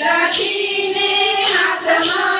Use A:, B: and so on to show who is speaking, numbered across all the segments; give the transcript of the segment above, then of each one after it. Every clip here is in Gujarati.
A: લખીને
B: હાથમાં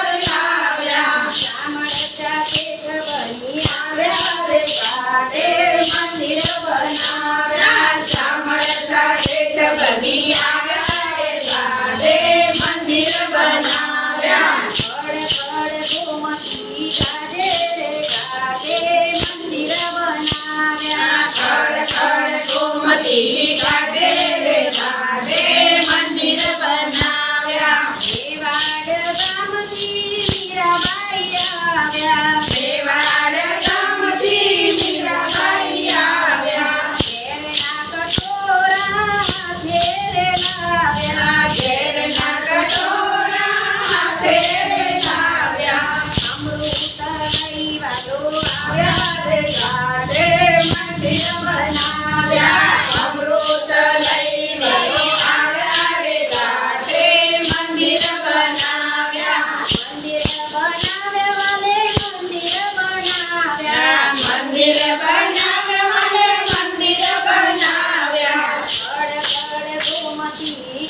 B: much. 第。